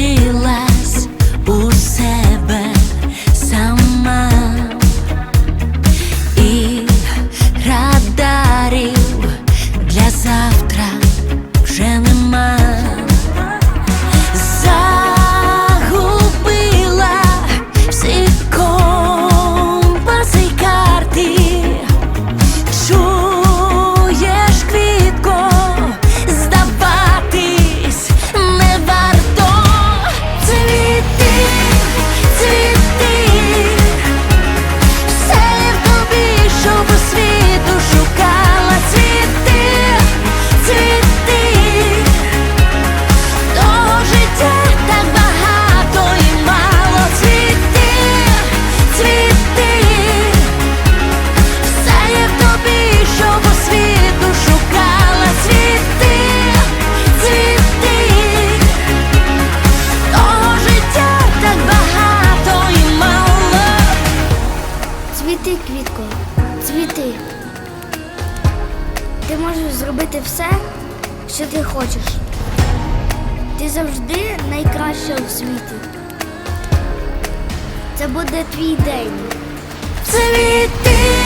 feel like ти. Ти можеш зробити все, що ти хочеш. Ти завжди найкраща у світі. Це буде твій день. Це мій день.